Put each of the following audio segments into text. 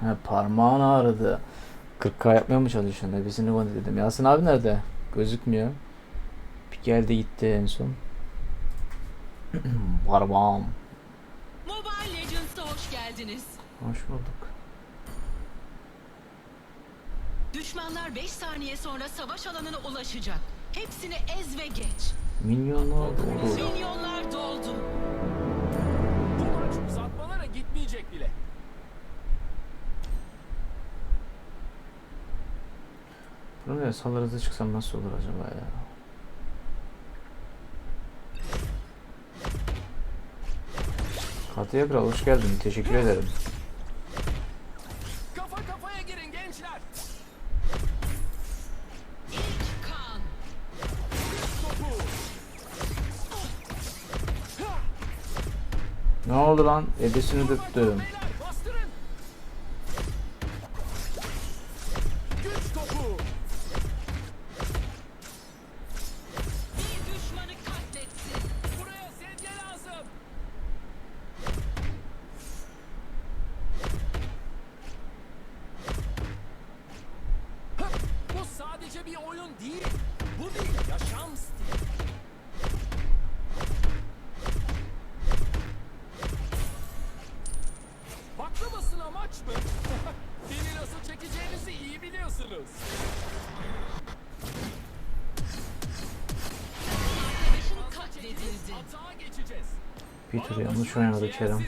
Ha, parmağın ağrıdı. 40k yapmaya mı çalışıyorsun? Hepsini bana dedim. Yasin abi nerede? Gözükmüyor. Bir geldi gitti en son. Parmağım. Mobile Legends'a hoş geldiniz. Hoş bulduk. Düşmanlar 5 saniye sonra savaş alanına ulaşacak. Hepsini ez ve geç. Minyonlar doğru. Milyonlar doldu. Bu maç uzatmalara gitmeyecek bile. Buraya sallarıza çıksam nasıl olur acaba ya? Katıya Kral hoş geldin. Teşekkür ederim. Kafa kafaya girin gençler. Ne oldu lan? Edesini döktüm. Peter yanlış oynadı Kerem.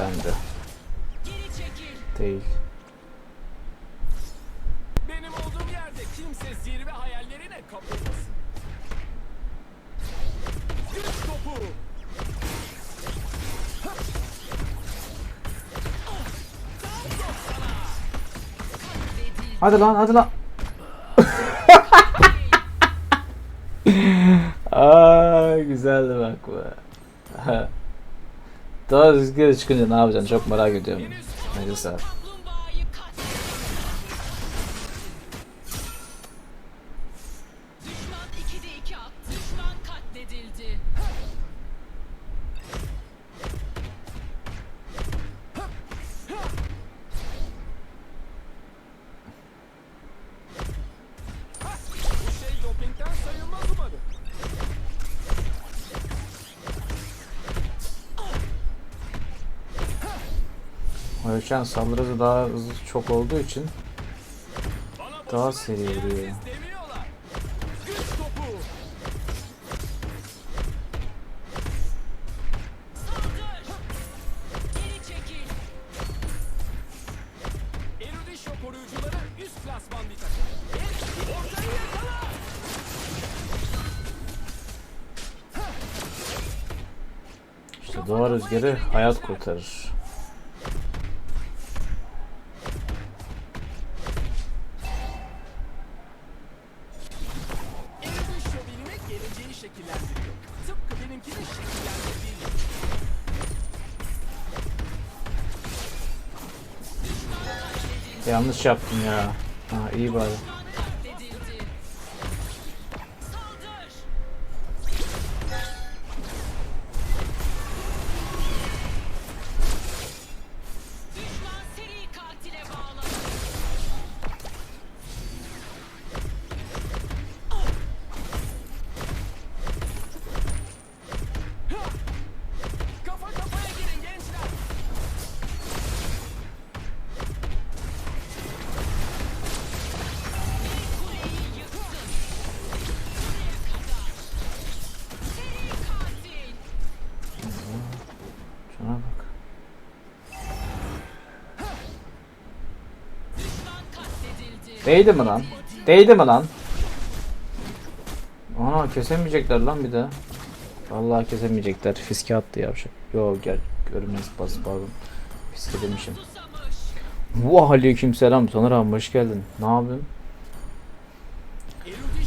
Ben de. Geri çekil. Değil. Benim olduğum yerde kimse zirve hayallerine kapılmasın. Güç topu. Hadi lan hadi lan. Aa güzeldi bak bu. Daha rüzgarı çıkınca ne yapacaksın çok merak ediyorum. Neyse. Ölçen saldırısı daha hızlı çok olduğu için Daha seri vuruyor. işte doğa rüzgarı hayat kurtarır. Yanlış yaptım ya. Ha iyi bari. Değdi mi lan? Değdi mi lan? Ana kesemeyecekler lan bir de. Vallahi kesemeyecekler. Fiske attı yavşak. Yo gel görmez bas pardon. Fiske demişim. Vah aleyküm selam. Soner abi hoş geldin. Ne yapıyorsun?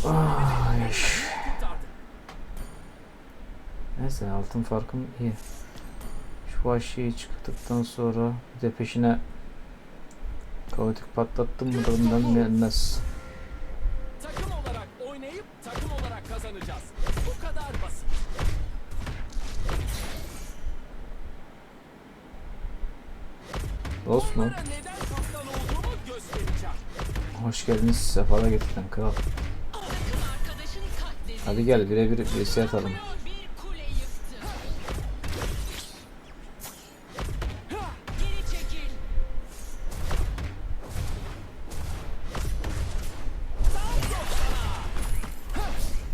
Ay. Neyse altın farkım iyi. Şu vahşiyi çıktıktan sonra bir de peşine kaotik patlattım mı da ondan gelmez. Takım olarak oynayıp takım olarak kazanacağız. Bu kadar basit. Dost mu? Hoş geldiniz. Sefalar getirdin kral. Hadi gel birebir birisi atalım.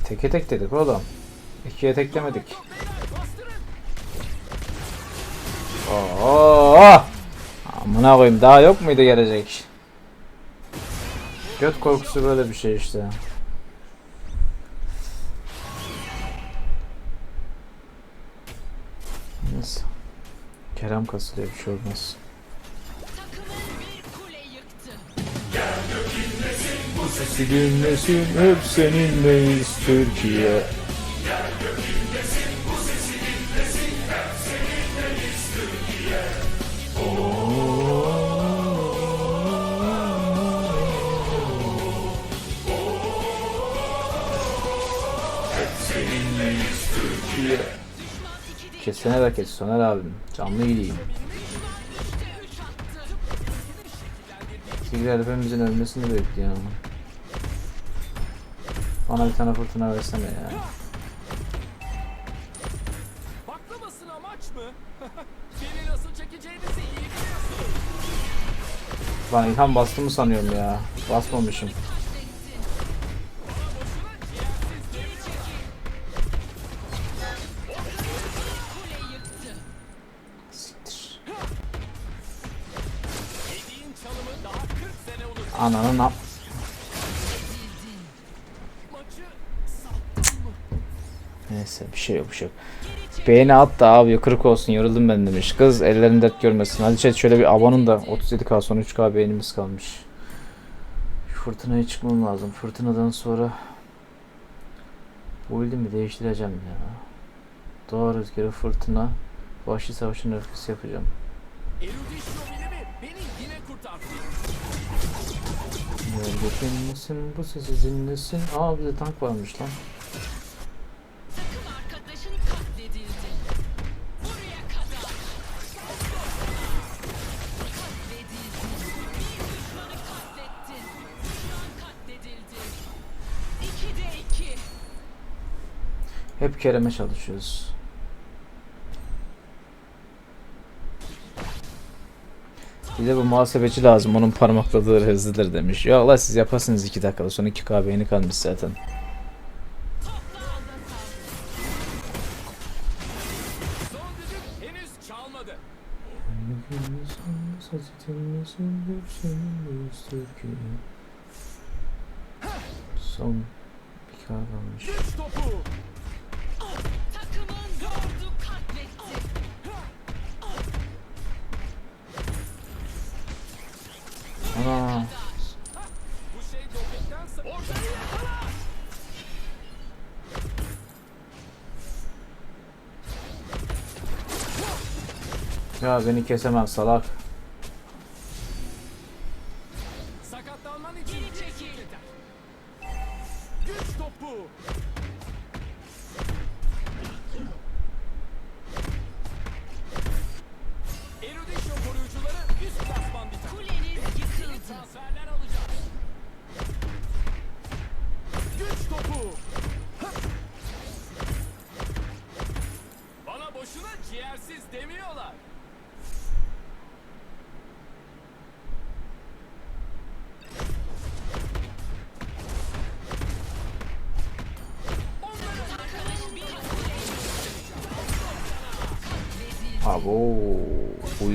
Teke tek dedik oğlum. İkiye tek demedik. Oo! Amına koyayım daha yok muydu gelecek? Göt korkusu böyle bir şey işte. Neyse. Kerem kasılıyor bir şey olmaz. Silinmesin hep seninleyiz Türkiye. Kesene kes Soner abim. Canlı attı. Tigreal hepimizin ölmesini bekliyor ama. Bana bir tane fırtına versene ya. Baklamasın amaç mı? Beni nasıl çekeceğinizi iyi biliyorsunuz. Lan İlhan bastı mı sanıyorum ya. Basmamışım. Siktir. Yediğin çalımı daha 40 sene unut. Ananı nap. Neyse bir şey yok bir şey yok. Beğeni at da abi kırık olsun yoruldum ben demiş. Kız ellerin dert görmesin. Hadi chat şöyle bir abanın da 37k son 3k beğenimiz kalmış. Fırtınaya çıkmam lazım. Fırtınadan sonra bu mi değiştireceğim ya. Doğa rüzgarı fırtına vahşi savaşın öfkesi yapacağım. Geçinmesin bu sesi zinlesin. Aa bize tank varmış lan. Hep Kerem'e çalışıyoruz. Bir de bu muhasebeci lazım. Onun parmakladığı hızlıdır demiş. Ya Allah siz yaparsınız 2 dakikada sonra 2K beğeni kalmış zaten. Son düdük henüz çalmadı. Ya beni kesemem salak.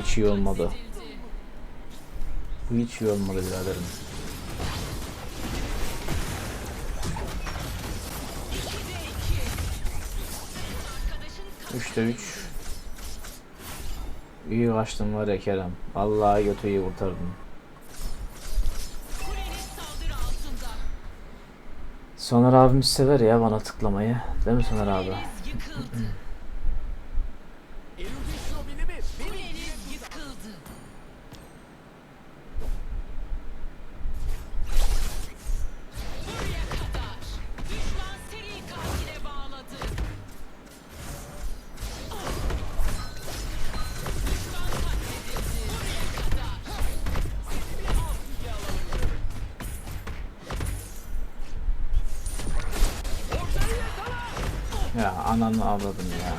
hiç iyi olmadı. Bu hiç iyi olmadı biraderim. Üçte üç. İyi kaçtın var ya Kerem. Allah'a götüyü kurtardın. Soner abimiz sever ya bana tıklamayı. Değil mi Soner abi? Ananı avladım ya.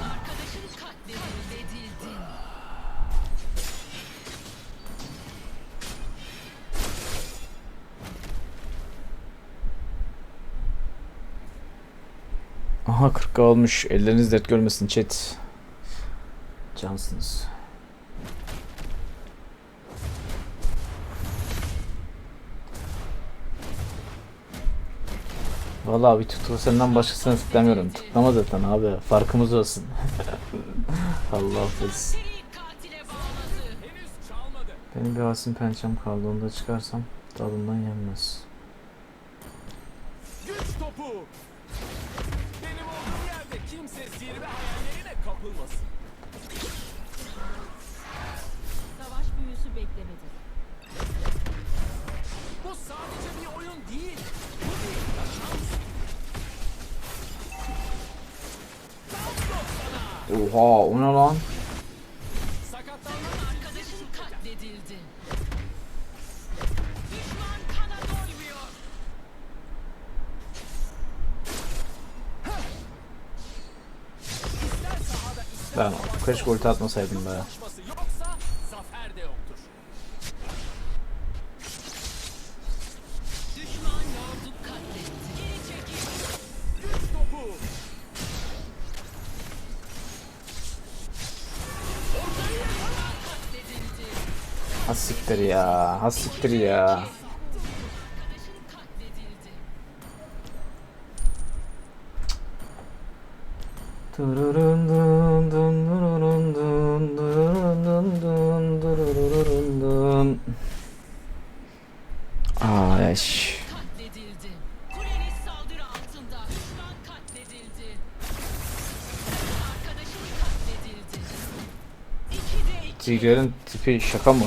Aha 40 olmuş. Elleriniz dert görmesin chat. Cansınız. Vallahi bir tutu senden başkasına tıklamıyorum. Tıklama zaten abi. Farkımız olsun. Allah affetsin. Benim bir asim pençem kaldı. Onu da çıkarsam tadından yenmez. Oha o ne lan? Ben keşke ulti atmasaydım be. Arkadaşın katledildi. İki de iki. Tigrerin tipi şaka mı?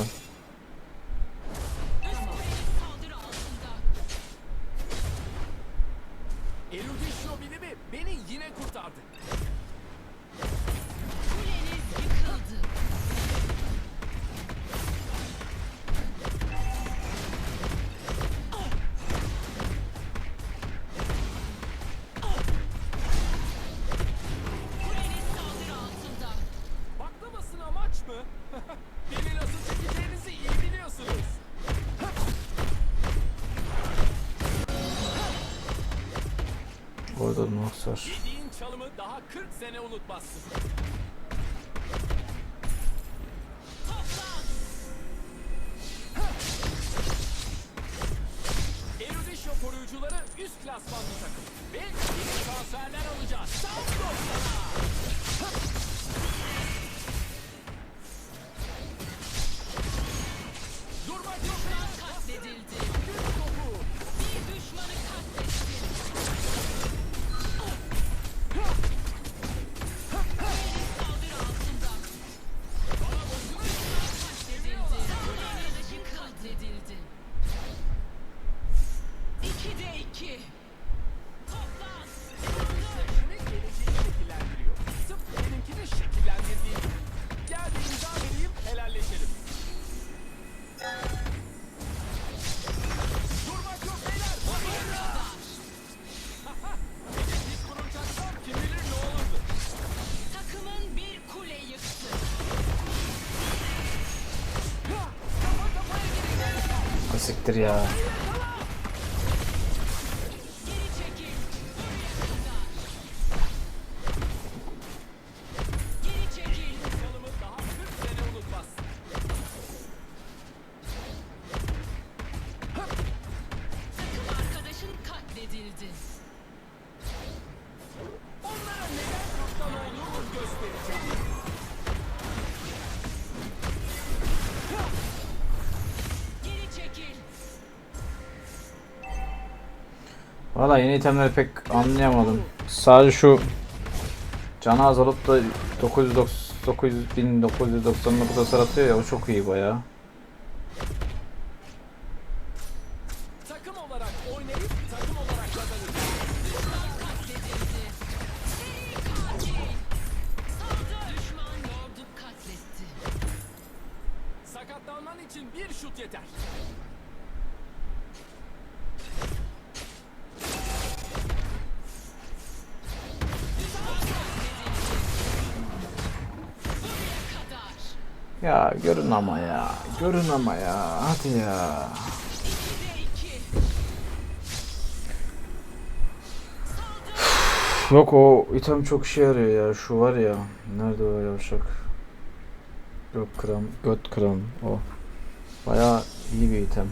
Beni nasıl çekeceğinizi iyi biliyorsunuz. Orada Nox. Yediğin çalımı daha 40 sene unutmazsın. Erudisyon koruyucuları üst klasmanlı takım. Ve yeni transferler alacağız. Tam dostana. Durmak siktir ya. Valla yeni itemleri pek anlayamadım. Sadece şu canı azalıp da 999 hasar atıyor ya o çok iyi katletti. Sakatlanman için bir şut yeter. Ya görün ama ya. Görün ama ya. Hadi ya. Yok o item çok işe yarıyor ya. Şu var ya. Nerede o yavşak? Yok kram. Göt kram. O. Bayağı iyi bir item.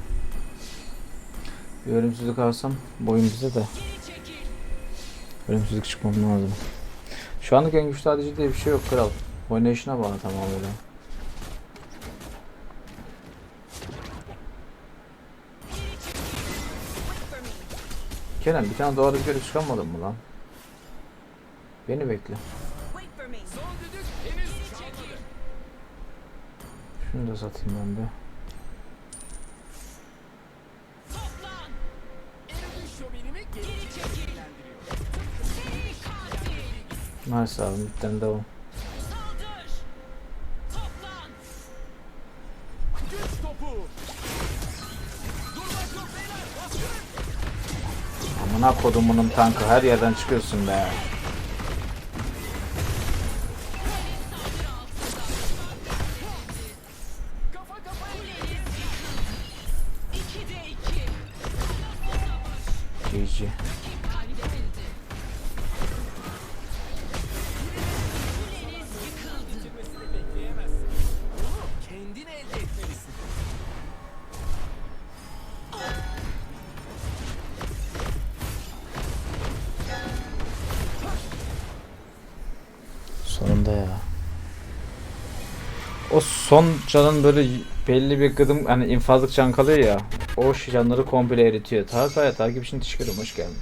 Bir ölümsüzlük alsam boyun bize de. Ölümsüzlük çıkmam lazım. Şu anlık en güçlü adici diye bir şey yok kral. Oynayışına bağlı tamamıyla. Kerem bir tane doğru bir çıkamadın mı lan? Beni bekle. Şunu da satayım ben de. Nice abi bitten devam. Amına kodumunun tankı her yerden çıkıyorsun be. Son canın böyle belli bir gıdım hani infazlık can kalıyor ya. O canları komple eritiyor. Takaya takip için teşekkür ederim. Hoş geldin.